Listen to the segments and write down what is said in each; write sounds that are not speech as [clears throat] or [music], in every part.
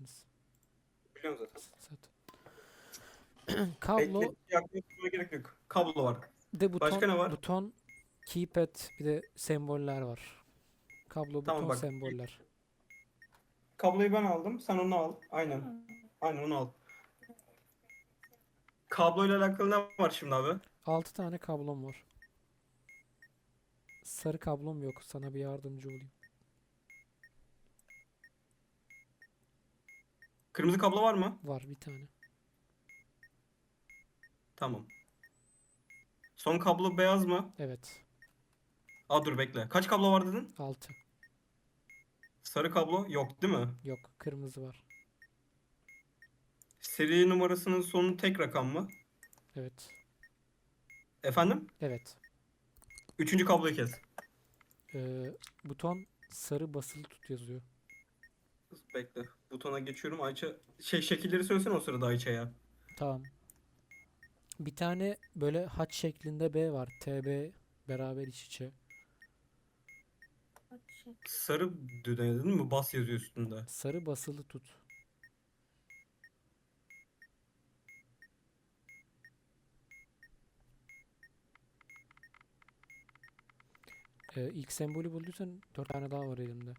biliyorsunuz Biliyorum zaten. zaten. [clears throat] Kablo yaklaşmaya gerek yok. Kablo var. bir de buton, Başka ne var? buton, keypad bir de semboller var. Kablo, Tamam, buton, bak. semboller. Kabloyu ben aldım. Sen onu al. Aynen. Aynen onu al. Kabloyla alakalı ne var şimdi abi? 6 tane kablom var. Sarı kablom yok. Sana bir yardımcı olayım. Kırmızı kablo var mı? Var bir tane. Tamam. Son kablo beyaz mı? Evet. Aa dur bekle. Kaç kablo var dedin? 6. Sarı kablo yok değil mi? Yok. Kırmızı var. Seri numarasının sonu tek rakam mı? Evet. Efendim? Evet. Üçüncü kabloyu kes. Ee, buton sarı basılı tut yazıyor. Bekle. Butona geçiyorum. Ayça şey şekilleri söylesene o sırada Ayça'ya. Tamam. Bir tane böyle haç şeklinde B var. TB beraber iç içe. Sarı düğne dedin mi? Bas yazıyor üstünde. Sarı basılı tut. Ee, ilk sembolü bulduysan dört tane daha var elimde.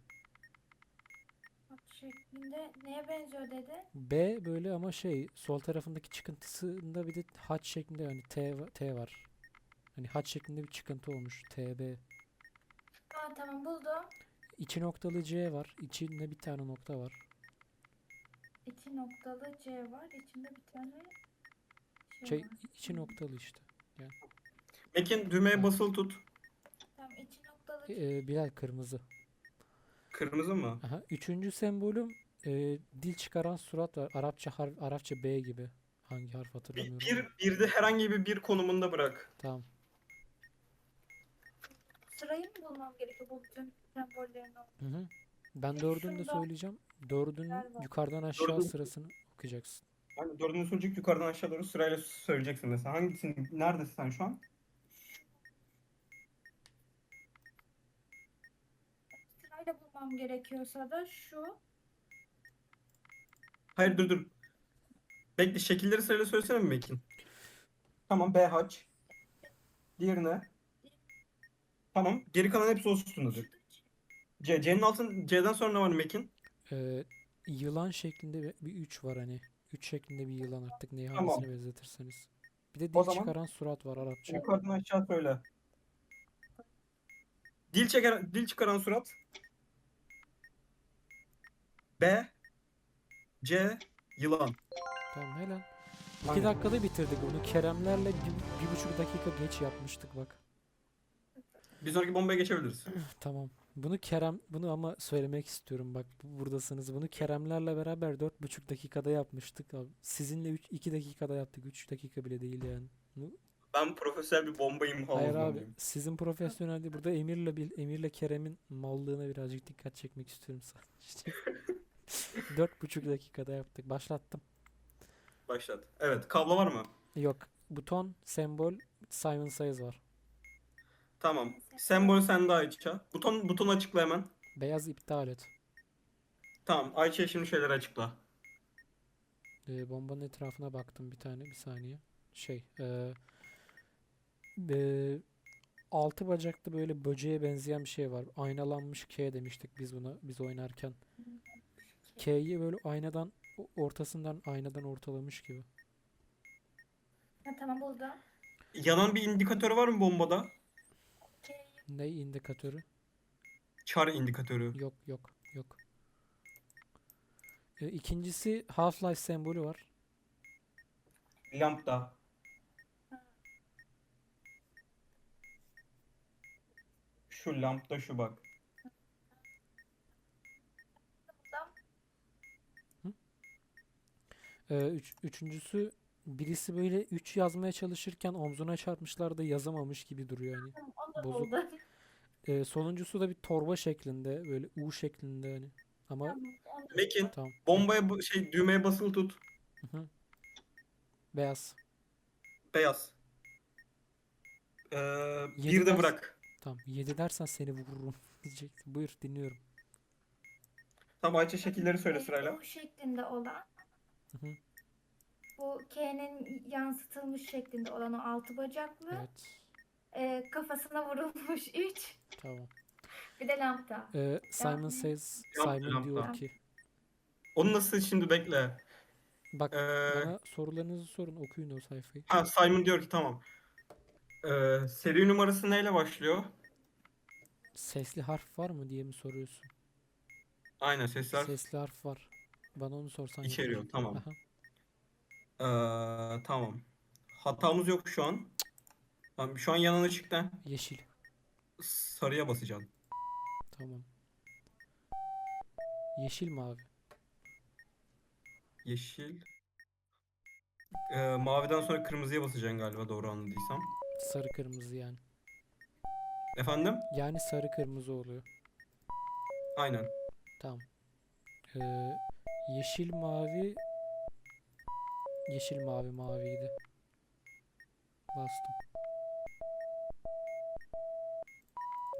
Şeklinde neye benziyor dedi? B böyle ama şey sol tarafındaki çıkıntısında bir de haç şeklinde yani T, T var. Hani haç şeklinde bir çıkıntı olmuş. TB. Ha tamam buldum. İçi noktalı C var. İçinde bir tane nokta var. İki noktalı C var. İçinde bir tane şey, Şey var. içi noktalı işte. Mekin düğmeye basılı tut. Tamam içi noktalı. Ee, Bilal kırmızı. Kırmızı mı? Aha. Üçüncü sembolüm e, dil çıkaran surat var. Arapça harf, Arapça B gibi. Hangi harf Bir, hatırlamıyorum. bir, bir de herhangi bir bir konumunda bırak. Tamam. Sırayı mı bulmam gerekiyor bu bütün sembollerin o- Hı hı. Ben dördünü de Şurada söyleyeceğim. Dördünün var. yukarıdan aşağı Dördüncü- sırasını okuyacaksın. Yani dördüncü sonucuk yukarıdan aşağı doğru sırayla söyleyeceksin mesela. Hangisini, neredesin sen şu an? Bulmam gerekiyorsa da şu. Hayır dur dur. Bekle şekilleri sırayla söylesene mi Mekin? Tamam B haç. Diğerine. Tamam. Geri kalan hepsi o sütundadır. C. C'nin altın C'den sonra ne var Mekin? Ee, yılan şeklinde bir- bir üç var hani. Üç şeklinde bir yılan artık neyi Tamam. hangisine benzetirseniz. Bir de dil zaman- çıkaran surat var Arapça. Yukarıdan aşağı söyle. Dil çeker, dil çıkaran surat. B. C. Yılan. Tamam helal. İki Aynen. dakikada bitirdik bunu. Keremlerle bir, bir buçuk dakika geç yapmıştık bak. Bir sonraki bombaya geçebiliriz. [clears throat] Tamam. Bunu Kerem, bunu ama söylemek istiyorum bak bu- buradasınız. Bunu Keremlerle beraber dört buçuk dakikada yapmıştık. Abi. Sizinle üç, iki dakikada yaptık. Üç dakika bile değil yani. Bu- Ben profesyonel bir bombayım. Hayır abi havuzundayım. sizin profesyonel değil. Burada Emir'le bil- Emir'le Kerem'in mallığına birazcık dikkat çekmek istiyorum sadece. [laughs] [laughs] Dört buçuk dakikada yaptık. Başlattım. Başlat. Evet. Kablo var mı? Yok. Buton, sembol, Simon Says var. Tamam. Sembol sende Ayça. Buton, buton açıkla hemen. Beyaz iptal et. Tamam. Ayça'ya şimdi şeyleri açıkla. Ee, bombanın etrafına baktım bir tane bir saniye. Şey, eee eee, altı bacaklı böyle böceğe benzeyen bir şey var. Aynalanmış K demiştik biz buna biz oynarken. K'yi böyle aynadan ortasından aynadan ortalamış gibi. Ha, tamam buldum. Yanan bir indikatör var mı bombada? Ne indikatörü? Char indikatörü. Yok yok yok. Ee, ikincisi Half-Life sembolü var. Lambda. Şu lambda şu bak. Ee, üç, üçüncüsü birisi böyle 3 yazmaya çalışırken omzuna çarpmışlar da yazamamış gibi duruyor da Bozuk. Ee, sonuncusu da bir torba şeklinde böyle U şeklinde hani. Ama Mekin. tamam. Bombaya bu- şey düğmeye basılı tut. Hı hı. Beyaz. Beyaz. Ee, bir de ders- bırak. Tamam. 7 dersen seni vururum [laughs] diyecektim. Buyur dinliyorum. Tamam Ayça şekilleri söyle sırayla. U şeklinde olan. Hı hı. Bu K'nin yansıtılmış şeklinde olan o altı bacaklı. Evet. Ee, kafasına vurulmuş [laughs] 3. Tamam. Bir de lambda. Ee, Simon Yani- says Simon yaptı. diyor ki Onu nasıl şimdi bekle. bak Ee, bana sorularınızı sorun okuyun o sayfayı. ha, Simon diyor ki tamam. Ee, seri numarası neyle başlıyor? Sesli harf var mı diye mi soruyorsun? Aynen sesler Sesli harf var. Bana onu sorsan içeriyor. Tamam. Aha. Ee, tamam. Hatamız yok şu an. Tamam, şu an yanına çıktı. Yeşil. Sarıya basacaksın. Tamam. Yeşil mavi. Yeşil. Ee, maviden sonra kırmızıya basacaksın galiba doğru anladıysam. Sarı kırmızı yani. Efendim? Yani sarı kırmızı oluyor. Aynen. Tamam. Ee, yeşil mavi yeşil mavi maviydi. Bastım.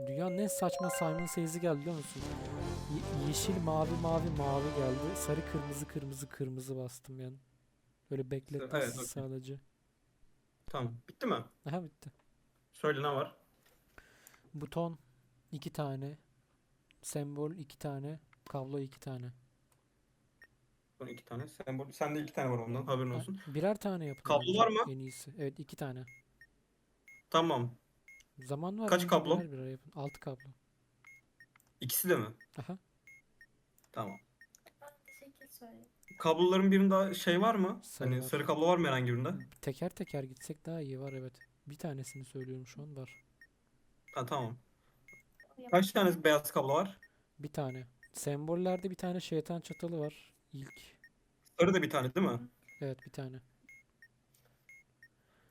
Dünyanın en saçma Simon Says'i geldi biliyor musun? Ye- yeşil mavi mavi mavi geldi. Sarı kırmızı kırmızı kırmızı bastım yani. Böyle bekletmesi evet, okey. sadece. Tamam. Bitti mi? Aha bitti. Söyle ne var? Buton iki tane. Sembol iki tane. Kablo iki tane. Son iki tane. Sembol. Sende iki tane var ondan haberin Ha, olsun. Birer tane yapın Kablo bence var mı? En iyisi. Evet iki tane. Tamam. Zaman var. Kaç bence kablo? birer birer yapın. Altı kablo. İkisi de mi? Aha. Tamam. Şekil söyleyeyim. Kabloların birinde şey var mı? Sarı hani var. sarı kablo var mı herhangi birinde? Teker teker gitsek daha iyi var evet. Bir tanesini söylüyorum şu an var. Ha tamam. Kaç tane beyaz kablo var? Bir tane. Sembollerde bir tane şeytan çatalı var. İlk. Sarı da bir tane değil mi? Evet bir tane.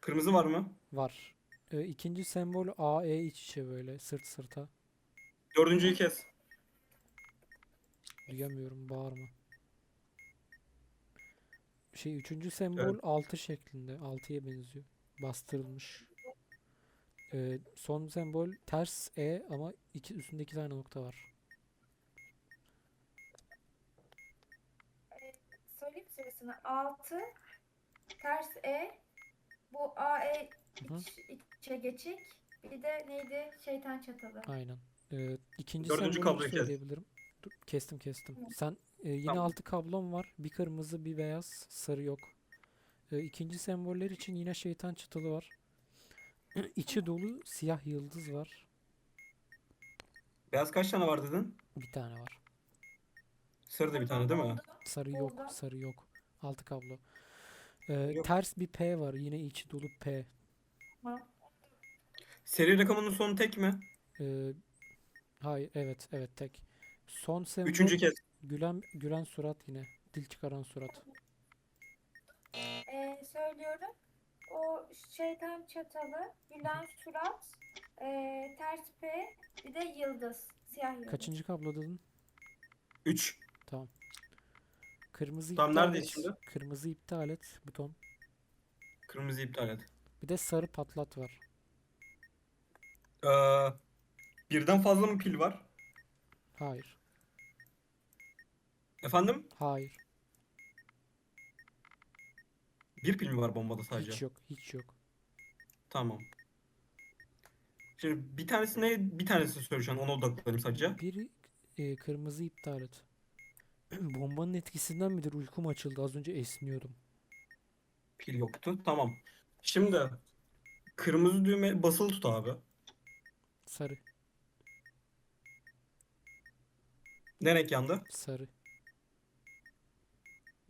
Kırmızı var mı? Var. Ee, ikinci sembol A, E iç içe böyle sırt sırta. Dördüncüyü kes. Duyamıyorum bağırma. Şey üçüncü sembol Evet. altı şeklinde. Altıya benziyor. Bastırılmış. Ee, son sembol ters E ama iki, üstünde iki tane nokta var. Söyleyeyim süresini. 6 ters E bu A E Hı hı. iç, içe geçik. Bir de neydi? Şeytan çatalı. Aynen. Ee, ikinci Dördüncü sembolü kabloyu kes. söyleyebilirim. Dur, kestim kestim. Tamam. Sen e, yine Tamam. altı kablom var. Bir kırmızı, bir beyaz, sarı yok. Ee, ikinci semboller için yine şeytan çıtılı var. [clears throat] İçi dolu siyah yıldız var. Beyaz kaç tane var dedin? Bir tane var. Sarı da bir tane değil mi? Oldu. Sarı yok, Oldu. sarı yok. Altı kablo. Ee, Yok. ters bir P var. Yine içi dolu P. Tamam. Seri rakamının sonu tek mi? Ee, hayır, evet, evet tek. Son sembol Üçüncü kez. gülen gülen surat yine. Dil çıkaran surat. Ee, söylüyorum. O şeytan çatalı, gülen surat, ee, ters P, bir de yıldız. Siyah yıldız. Kaçıncı kablo dedin? Üç. Tamam. Kırmızı Tamam, iptal neredeyiz et. şimdi? Kırmızı iptal et buton. Kırmızı iptal et. Bir de sarı patlat var. Ee, birden fazla mı pil var? Hayır. Efendim? Hayır. Bir pil mi var bombada sadece? Hiç yok. Hiç yok. Tamam. Şimdi bir tanesi ne? Bir tanesini söyle şu an ona odaklanayım sadece. Bir e, kırmızı iptal et. [clears throat] Bombanın etkisinden midir uykum açıldı. Az önce esniyordum. Pil yoktu. Tamam. Şimdi kırmızı düğme basılı tut abi. Sarı. Ne renk yandı? Sarı.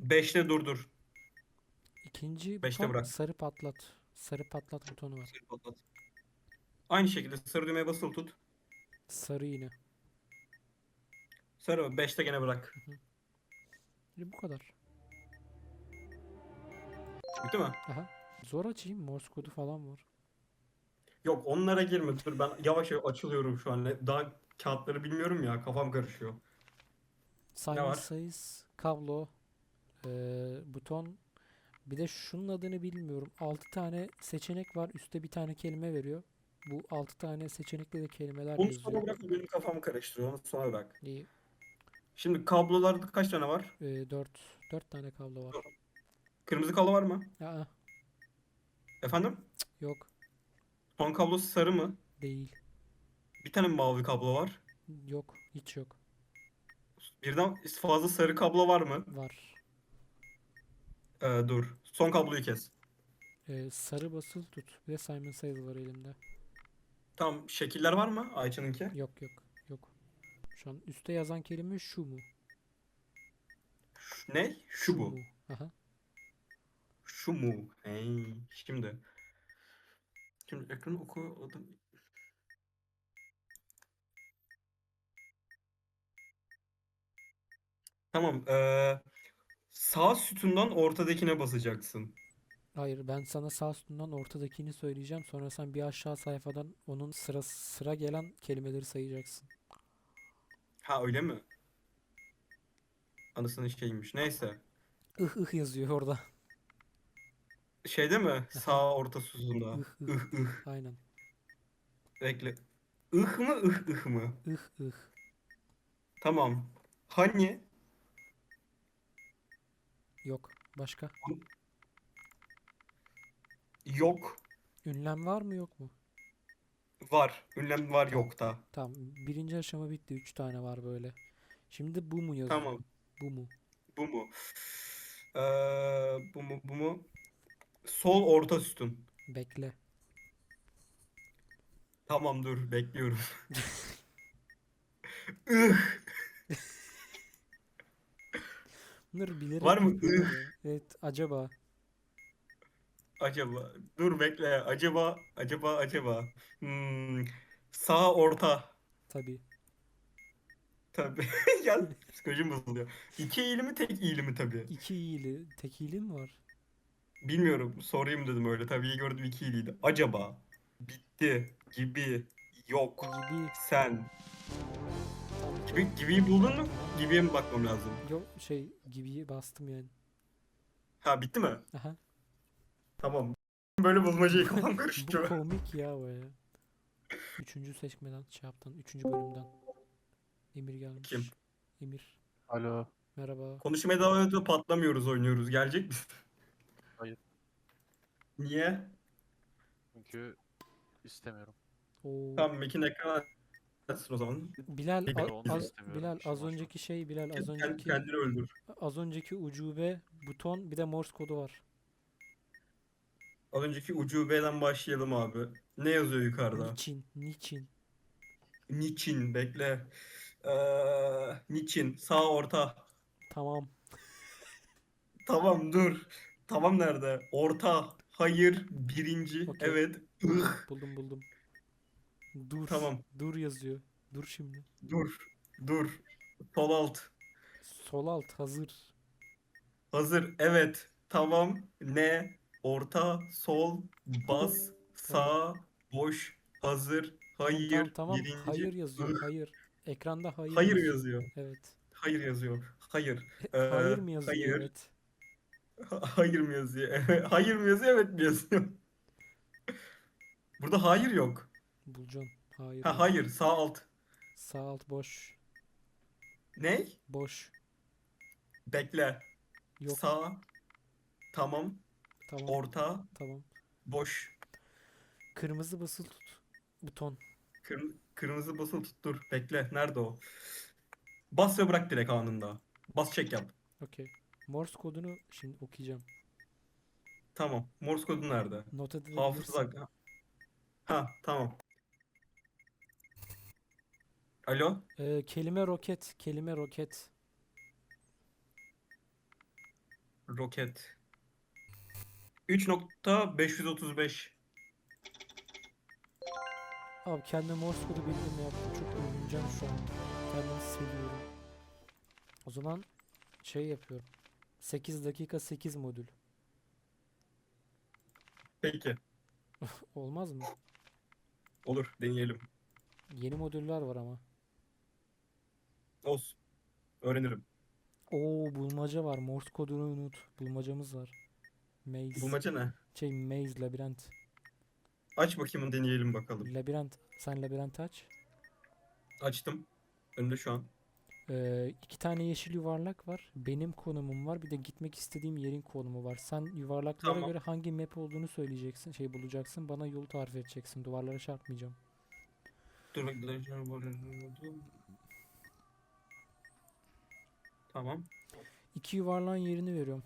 5'te durdur. İkinci Beşte buton bırak. sarı patlat. Sarı patlat butonu var. Sarı patlat. Aynı şekilde sarı düğmeye basılı tut. Sarı yine. Sarı 5'te gene bırak. E, bu kadar. Bitti mi? Aha. Zor açayım. Morse kodu falan var. Yok onlara girme. Dur ben yavaş yavaş açılıyorum şu an. Daha kağıtları bilmiyorum ya. Kafam karışıyor. Simon var? Says, kablo, eee, buton. Bir de şunun adını bilmiyorum. 6 tane seçenek var. Üste bir tane kelime veriyor. Bu 6 tane seçenekte de kelimeler Onu yazıyor. sonra bırak. Benim kafamı karıştırıyor. Onu sonra bırak. İyi. Şimdi kablolarda kaç tane var? Ee, 4 4 tane kablo var. Kırmızı kablo var mı? Aa, Efendim? yok Son kablosu sarı mı? değil. Bir tane mavi kablo var. Yok hiç yok. Birden fazla sarı kablo var mı? Var. Ee, dur. Son kabloyu kes. Ee, sarı basılı tut. Bir de Simon Says var elimde. Tamam. Şekiller var mı? Ayça'nınki. Yok yok yok. Şu an üstte yazan kelime şu mu? Ne? Şu bu. mu? Aha. Şu mu? Hey. Şimdi. Şimdi ekranı oku. adam- Tamam. Ee, sağ sütundan ortadakine basacaksın. Hayır ben sana sağ üstünden ortadakini söyleyeceğim. Sonra sen bir aşağı sayfadan onun sıra sıra gelen kelimeleri sayacaksın. Ha öyle mi? Anasının şeymiş. Neyse. Ih ih yazıyor orada. Şeyde mi? Sağ orta sütunda. Ih ih. Ih ih. Aynen. Bekle. Ih mı ih ih mı? Ih ih. Tamam. Hani? Yok. Başka? Yok. Ünlem var mı yok mu? Var. Ünlem var yok da. Tamam. Birinci aşama bitti. Üç tane var böyle. Şimdi bu mu yazıyor? Tamam. Bu mu? Bu mu? Ee, bu mu? Bu mu? Sol orta sütun. Bekle. Tamam dur bekliyorum. [laughs] Ih. Bunları bilerek Var mı? ya. Evet. Acaba. Acaba. Dur bekle. Acaba. Acaba. Acaba. Hmm. Sağ orta. Tabii. Tabii. [laughs] ya psikolojim bozuluyor. İki iyili mi tek iyili mi tabii. İki iyili. Tek iyili mi var? Bilmiyorum. Sorayım dedim öyle. Tabii iyi gördüm iki iyiliydi. Acaba. Bitti. Gibi. Yok. Gibi. Sen. Gibi, gibiyi buldun mu? Gibiye mi bakmam lazım? Yok şey gibi bastım yani. Ha bitti mi? Aha. Tamam. [laughs] Böyle bulmacayı kafam Bu [laughs] komik ya baya. Üçüncü seçmeden şey yaptın. Üçüncü bölümden. Emir gelmiş. Kim? Emir. Alo. Merhaba. Konuşmaya devam ediyor patlamıyoruz oynuyoruz. Gelecek misin? Hayır. Niye? Çünkü istemiyorum. Oo. Tamam Mekin ekran açsın o zaman. Bilal a- onu da az, istemiyorum. Bilal az şu an. önceki şey Bilal az Kendi, önceki kendini öldür. az önceki ucube buton bir de Morse kodu var. Az önceki ucubeden başlayalım abi. Ne yazıyor yukarıda? Niçin? Niçin? Niçin? Bekle. Ee, niçin? Sağ orta. Tamam. Tamam dur. Tamam nerede? Orta. Hayır. Birinci. Okey. Evet. Ih. Buldum buldum. Dur. Tamam. Dur yazıyor. Dur şimdi. Dur. Dur. Sol alt. Sol alt hazır. Hazır. Evet. Tamam. Ne? Orta. Sol. Bas. Sağ. Boş. Hazır. Hayır. tamam, tamam. Birinci. Hayır yazıyor. Hayır. Ekranda hayır. Hayır yazıyor. Evet. Hayır yazıyor. Hayır. [laughs] Hayır Ee, mı yazıyor? hayır. Evet. [laughs] Hayır mı yazıyor? Hayır mı yazıyor? Evet mi yazıyor? Burada hayır yok. Bulacaksın. Hayır. Ha hayır. Sağ alt. Sağ alt boş. Ne? Boş. Bekle. Yok. Sağ. Tamam. Tamam. Orta. Tamam. Boş. Kırmızı basılı tut. Buton. Kırm- kırmızı basılı tuttur. Bekle. Nerede o? Bas ve bırak direkt anında. Bas çek yap. Okey. Morse kodunu şimdi okuyacağım. Tamam. Morse kodu nerede? Not edebilirsin. Hafıza. Ha tamam. Alo? Ee, kelime roket. Kelime roket. Roket. 3.535. Abi kendi Morse kodu bildiğimi yaptım. Çok övüneceğim şu an. Kendimi seviyorum. O zaman şey yapıyorum. 8 dakika 8 modül. Peki. [laughs] Olmaz mı? Olur. Deneyelim. Yeni modüller var ama. Olsun. Öğrenirim. Oo bulmaca var. Morse kodunu unut. Bulmacamız var. Maze. Bulmaca ne? Şey maze labirent. Aç bakayım deneyelim bakalım. Labirent. Sen labirent aç. Açtım. Önümde şu an. Ee, iki tane yeşil yuvarlak var. Benim konumum var. Bir de gitmek istediğim yerin konumu var. Sen yuvarlaklara Tamam. göre hangi map olduğunu söyleyeceksin. Şey bulacaksın. Bana yol tarif edeceksin. Duvarlara çarpmayacağım. Dur bekle. Tamam. İki yuvarlağın yerini veriyorum.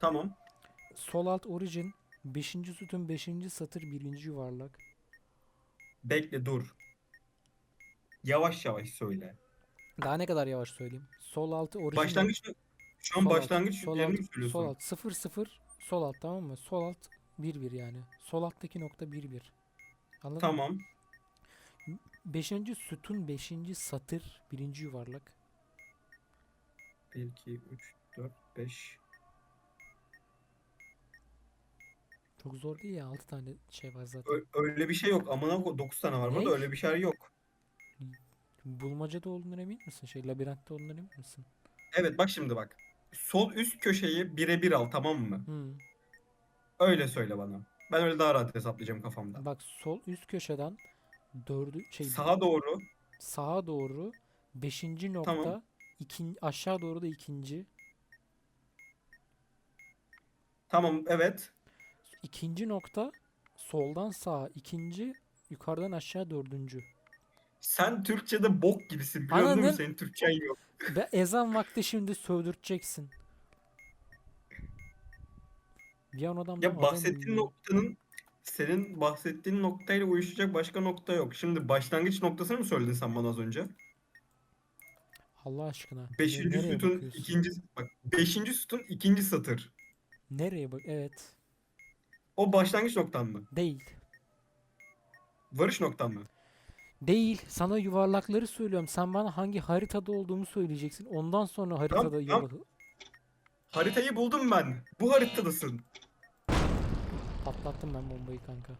Tamam. Sol alt origin. 5. sütun 5. satır 1. yuvarlak. Bekle dur. Yavaş yavaş söyle. Daha ne kadar yavaş söyleyeyim. Sol altı origin. Başlangıç şu an Sol alt, başlangıç sol yerini alt, söylüyorsun? Sol alt 0 0 sol alt tamam mı? Sol alt 1 1 yani. Sol alttaki nokta 1 1. Anladın mı? Tamam. 5. sütun 5. satır 1. yuvarlak. 1 2 3 4 5 Çok zor değil ya 6 tane şey var zaten. Ö- öyle bir şey yok. Amına 9 tane var. Burada Ne? öyle bir şey yok. Bulmacada olduğundan emin misin? Şey labirentte olduğundan emin misin? Evet bak şimdi bak. Sol üst köşeyi birebir al tamam mı? Hı. Öyle söyle bana. Ben öyle daha rahat hesaplayacağım kafamda. Bak sol üst köşeden dördü şey Sağa doğru. sağa doğru 5. nokta ikin, aşağı doğru da ikinci. Tamam evet. İkinci nokta soldan sağa ikinci yukarıdan aşağı dördüncü. Sen Türkçe'de bok gibisin. Biliyor musun? Anladın? Senin Türkçen yok. Ve ezan vakti şimdi sövdürteceksin. Bir an adam Ya bahsettiğin noktanın senin bahsettiğin noktayla uyuşacak başka nokta yok. Şimdi başlangıç noktasını mı söyledin sen bana az önce? Allah aşkına. Beşinci sütun bakıyorsun? ikinci bak beşinci sütun ikinci satır. Nereye bak? Evet. O başlangıç noktan mı? Değil. Varış noktan mı? Değil. Sana yuvarlakları söylüyorum. Sen bana hangi haritada olduğumu söyleyeceksin. Ondan sonra haritada tamam. yolu Haritayı buldum ben. Bu haritadasın. patlattım ben bombayı kanka.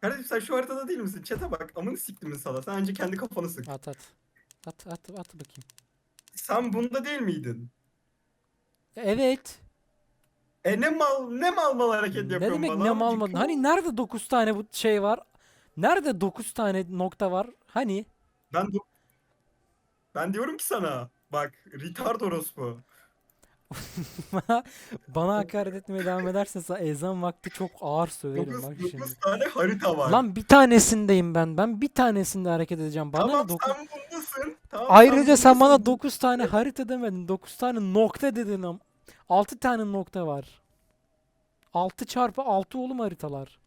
Kardeşim sen şu haritada değil misin? Çete bak. Amını siktimin sana. Sen önce kendi kafanı sık. At at. At at at bakayım. Sen bunda değil miydin? Evet. E ne mal ne mal mal hareket Ne yapıyorsun demek bana? ne amcık? malmadın? Hani nerede 9 tane bu şey var? Nerede 9 tane nokta var? Hani? Ben du- ben diyorum ki sana. Bak retard orospu. Bana, [laughs] bana hakaret etmeye devam edersen sana ezan vakti çok ağır söverim 9, bak şimdi. tane harita var. Lan bir tanesindeyim ben. Ben bir tanesinde hareket edeceğim. Bana tamam ne dokuz- sen bundasın. Tamam, Ayrıca sen bana bundasın. 9 tane harita demedin. 9 tane nokta dedin. am- 6 tane nokta var. 6 çarpı 6 oğlum haritalar.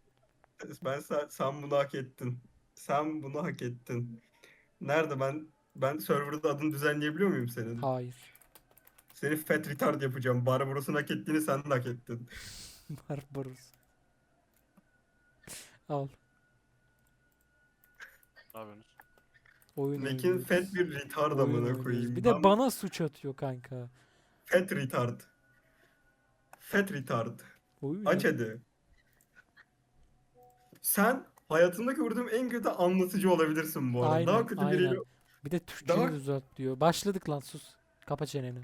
Ben sen, sen bunu hak ettin. Sen bunu hak ettin. Nerede ben ben serverda adını düzenleyebiliyor muyum senin? Hayır. Seni fat retard yapacağım. Barbaros'un hak ettiğini sen de hak ettin. [laughs] Barbaros. Al. Ne yapıyorsunuz? Oyun Mekin oynuyoruz. fat bir retard Oyun amına oynuyoruz. koyayım. Bir de Ben bana suç atıyor kanka. Fat retard. Fat retard. Aç hadi. Sen hayatımda gördüğüm en kötü anlatıcı olabilirsin bu arada. Daha Aynen, kötü aynen. biriyle. Bir de Türkçeyi Daha- düzelt diyor. Başladık lan sus. Kapa çeneni.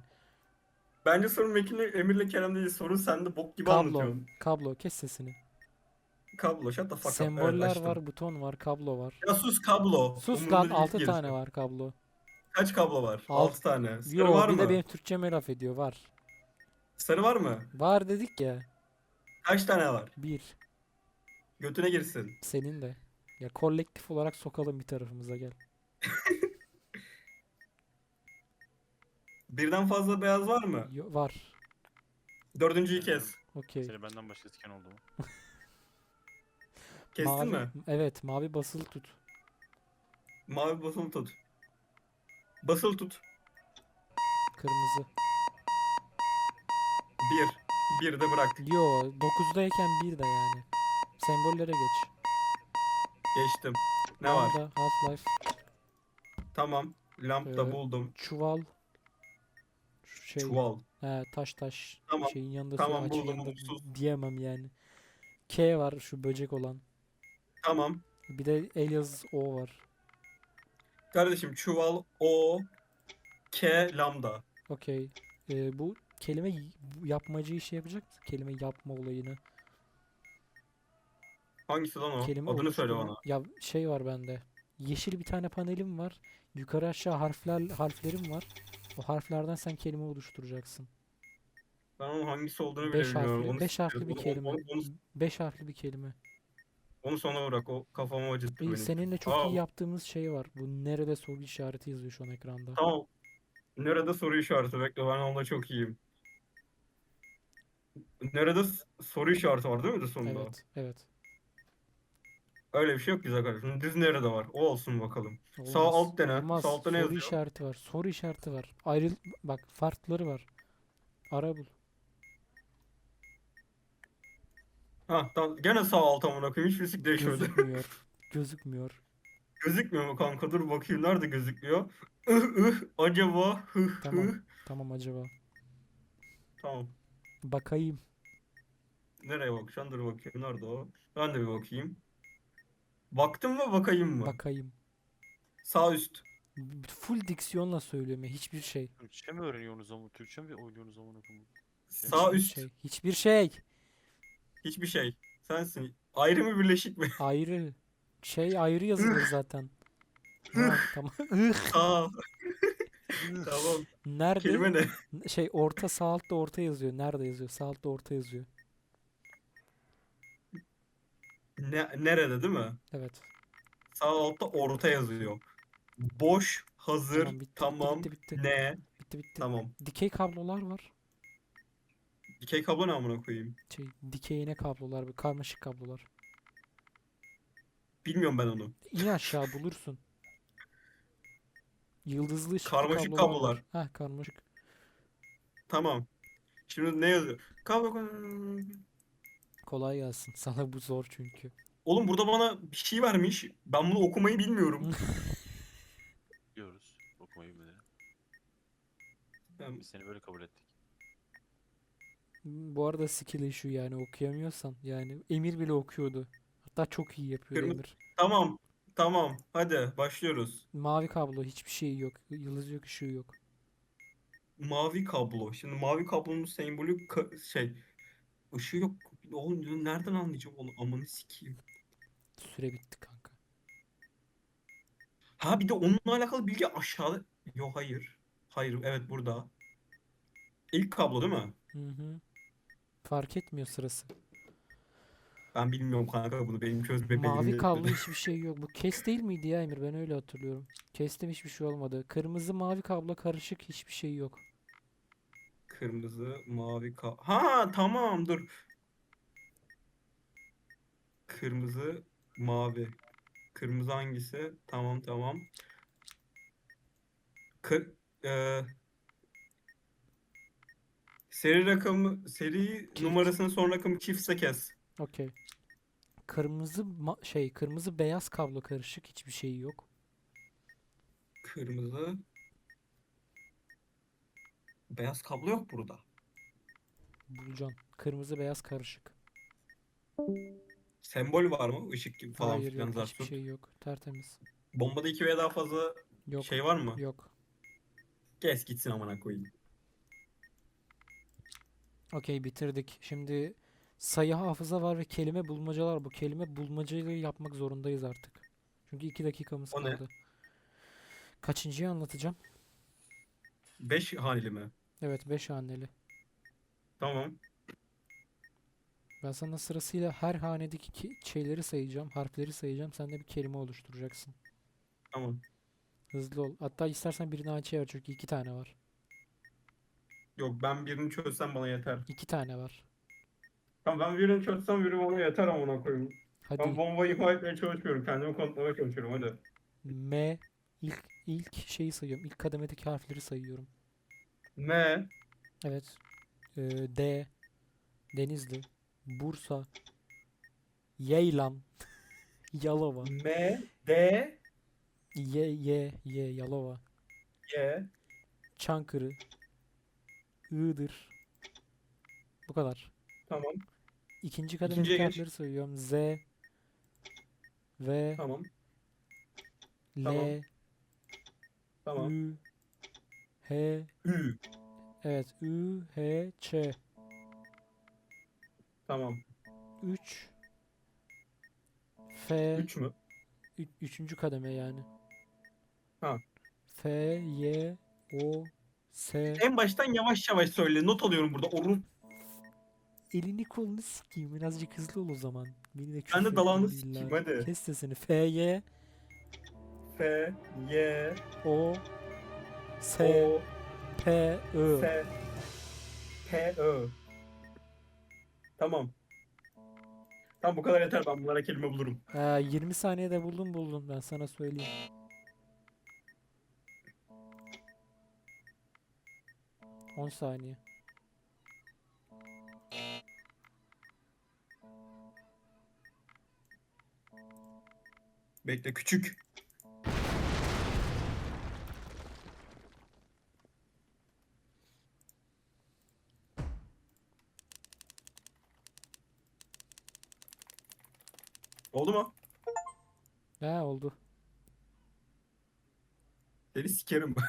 Bence sorun Mekin'le Emir'le Kerem değil. Sorun sende bok gibi Kablo. anlatıyorsun. Kablo kes sesini. Kablo shut the fuck up. Evet, Semboller açtım. var, buton var, kablo var. Ya sus kablo. Sus Umurumda lan değil 6 gerisi. tane var kablo. Kaç kablo var? Alt- 6 tane. Sarı Yo var bir mı? de benim Türkçeme laf ediyor. Var. Sarı var mı? Var dedik ya. Kaç tane var? Bir. Götüne girsin. Senin de. Ya kolektif olarak sokalım bir tarafımıza gel. [laughs] Birden fazla beyaz var mı? Yo- var. Dördüncüyü kes. Okey. Seni benden başka siken oldu mu? [laughs] Kestin Mavi, mi? Evet, mavi basılı tut. Mavi basılı tut. Basılı tut. Kırmızı. Bir. Bir de bırak. Yo, 9'dayken bir de yani. Sembollere geç. Geçtim. Ne var? Lambda, Half-Life, Tamam. Lampta Ee, buldum. çuval. Şu Şey, Çuval. he, taş taş. Tamam, Şeyin yanında tamam, ağacın buldum, yanında diyemem yani. K var şu böcek olan. Tamam. Bir de el yazısı O var. Kardeşim çuval O K lambda. Okey. Ee, bu kelime y- bu yapmacı işi yapacak? Kelime yapma olayını. Hangisi lan o? Kelime Adını söyle bana. Ya şey var bende. yeşil bir tane panelim var. Yukarı aşağı harfler harflerim var. O harflerden sen kelime oluşturacaksın. Ben onun hangisi olduğunu 5 bilmiyorum. harfli, Onu 5 harfli bir kelime. Onu, onu, 5 harfli bir kelime. onu sona bırak. O kafamı acıttı benim. seninle çok Aa. iyi yaptığımız şey var. Bu nerede soru işareti yazıyor şu an ekranda. Tamam. Nerede soru işareti? Bekle ben onda çok iyiyim. Nerede s- soru işareti var değil mi de sonunda? Evet, evet. Öyle bir şey yok güzel kardeşim. Düz nerede var? O olsun bakalım. Sağ Olmaz. alt dene. Olmaz. Sağ altta ne Soru yazıyor? işareti var. Soru işareti var. Ayrı bak farkları var. Ara bul. Ha, tamam. Gene sağ alt amına koyayım. Hiçbir şey değişmedi. Gözükmüyor. [laughs] Gözükmüyor. Gözükmüyor mu kanka? Dur bakayım nerede gözüküyor? Ih ih acaba hıh. Tamam. Tamam acaba. Tamam. Bakayım. Nereye bakacaksın? Dur bakayım. Nerede o? Ben de bir bakayım. Baktın mı bakayım mı? Bakayım. Sağ üst. Full diksiyonla söylüyorum ya. Hiçbir şey. Türkçe mi öğreniyorsunuz ama? Türkçe mi oynuyorsunuz ama? Sağ üst. şey. Hiçbir şey. Hiçbir şey. Sensin. Ayrı mı birleşik mi? Ayrı. Şey ayrı yazılır [laughs] zaten. Ha, tamam. Ih. Sağ. Tamam. Nerede? Kelime ne? Şey orta sağ altta orta yazıyor. Nerede yazıyor? Sağ altta orta yazıyor. ne? Nerede değil mi? Evet. Sağ altta orta yazıyor. Boş, hazır, Tamam, bitti, tamam, bitti, bitti, bitti. ne? Bitti bitti. Tamam. Dikey kablolar var. Dikey kablo ne amına koyayım? Şey dikeyine kablolar, bir karmaşık kablolar. Bilmiyorum ben onu. İn aşağı bulursun. Yıldızlı ışıklı Karmaşık kablolar kablolar. var. Heh karmaşık. Tamam. Şimdi ne yazıyor? Kablo... Kolay gelsin. [laughs] Sana bu zor çünkü. Oğlum burada bana bir şey vermiş. Ben bunu okumayı bilmiyorum. [laughs] Diyoruz. Okumayı bile. Ben- Biz seni böyle kabul ettik. Bu arada skill issue yani okuyamıyorsan. Yani Emir bile okuyordu. Hatta çok iyi yapıyor Kırmızı- Emir. Tamam. Tamam. Hadi başlıyoruz. Mavi kablo hiçbir şey yok. Yıldız yok, ışığı yok. Mavi kablo. Şimdi mavi kablonun sembolü ka- şey ışığı yok. Oğlum nereden anlayacağım onu? Amanı sikeyim. Süre bitti kanka. Ha bir de onunla alakalı bilgi aşağıda. Yok hayır. Hayır evet burada. İlk kablo değil mi? Hı hı. Fark etmiyor sırası. Ben bilmiyorum kanka bunu benim çözme Mavi kablo [laughs] hiçbir şey yok. Bu kes değil miydi ya Emir? Ben öyle hatırlıyorum. Kestim hiçbir şey olmadı. Kırmızı mavi kablo karışık hiçbir şey yok. Kırmızı, mavi kablo. Ha tamam dur. Kırmızı, mavi. Kırmızı hangisi? Tamam tamam. Kır, e, seri rakamı, seri Çift. numarasının son rakamı çiftse kes. Okey. Kırmızı şey kırmızı beyaz kablo karışık hiçbir şey yok. Kırmızı. Beyaz kablo yok burada. Bulacaksın. Kırmızı beyaz karışık. Sembol var mı? Işık gibi falan Hayır yok hiçbir şey yok. Tertemiz. Bombada iki veya daha fazla Yok. şey var mı? Yok. Kes gitsin amına koyayım. Okey bitirdik. Şimdi sayı hafıza var ve kelime bulmacalar. Bu kelime bulmacayı yapmak zorundayız artık. Çünkü iki dakikamız O ne? kaldı. Kaçıncıyı anlatacağım? 5 haneli mi? Evet 5 haneli. Tamam. Ben sana sırasıyla her hanedeki ki- şeyleri sayacağım, harfleri sayacağım. Sen de bir kelime oluşturacaksın. Tamam. Hızlı ol. Hatta istersen birini açıya ver çünkü iki tane var. Yok ben birini çözsem bana yeter. İki tane var. Tamam ben birini çözsem biri bana yeter amına koyayım. Ben Hadi bombayı imha etmeye çalışmıyorum. Kendimi kanıtlamaya çalışıyorum hadi. M ilk ilk şeyi sayıyorum. İlk kademedeki harfleri sayıyorum. M, Evet. Ee, D Denizli, Bursa, Yeylan, [laughs] Yalova, M, D, Y Y Y Yalova, Y. Çankırı, Iğdır. Bu kadar. Tamam. İkinci İkinciye kademedeki geç. harfleri sayıyorum. Z V Tamam. L Tamam. Tamam. Ü H Ü. evet Ü H Ç Tamam. 3 F 3 mü? Ü- üçüncü kademe yani. Ha. F, Y, O, S. En baştan yavaş yavaş söyle. Not alıyorum burada. Orun. Elini kolunu sikeyim. Birazcık hızlı ol o zaman. Beni de Ben de dalağını sikeyim hadi. Kes sesini. F, Y, F, Y, O, S, O, P, Ö. S, P, Ö. Tamam. Tamam bu kadar yeter. Ben bunlara kelime bulurum. Ha, 20 saniyede buldum buldum ben sana söyleyeyim. On saniye. Bekle küçük. Oldu mu? Ha oldu. Seni sikerim. [laughs]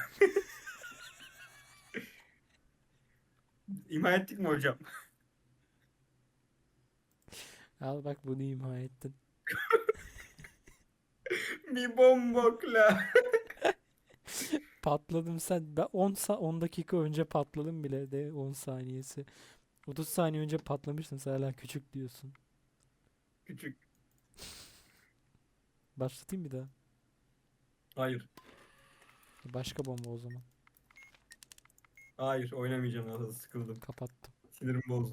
İma ettik mi hocam? Al bak bunu imha ettin. Bir bombokla. [laughs] Patladım sen. Ben 10 sa 10 dakika önce patladım bile de 10 saniyesi. 30 saniye önce patlamıştın sen hala küçük diyorsun. Küçük. [laughs] Başlatayım bir daha. Hayır. Başka bomba o zaman. Hayır oynamayacağım ya sıkıldım. Kapattım. Sinirim bozdu.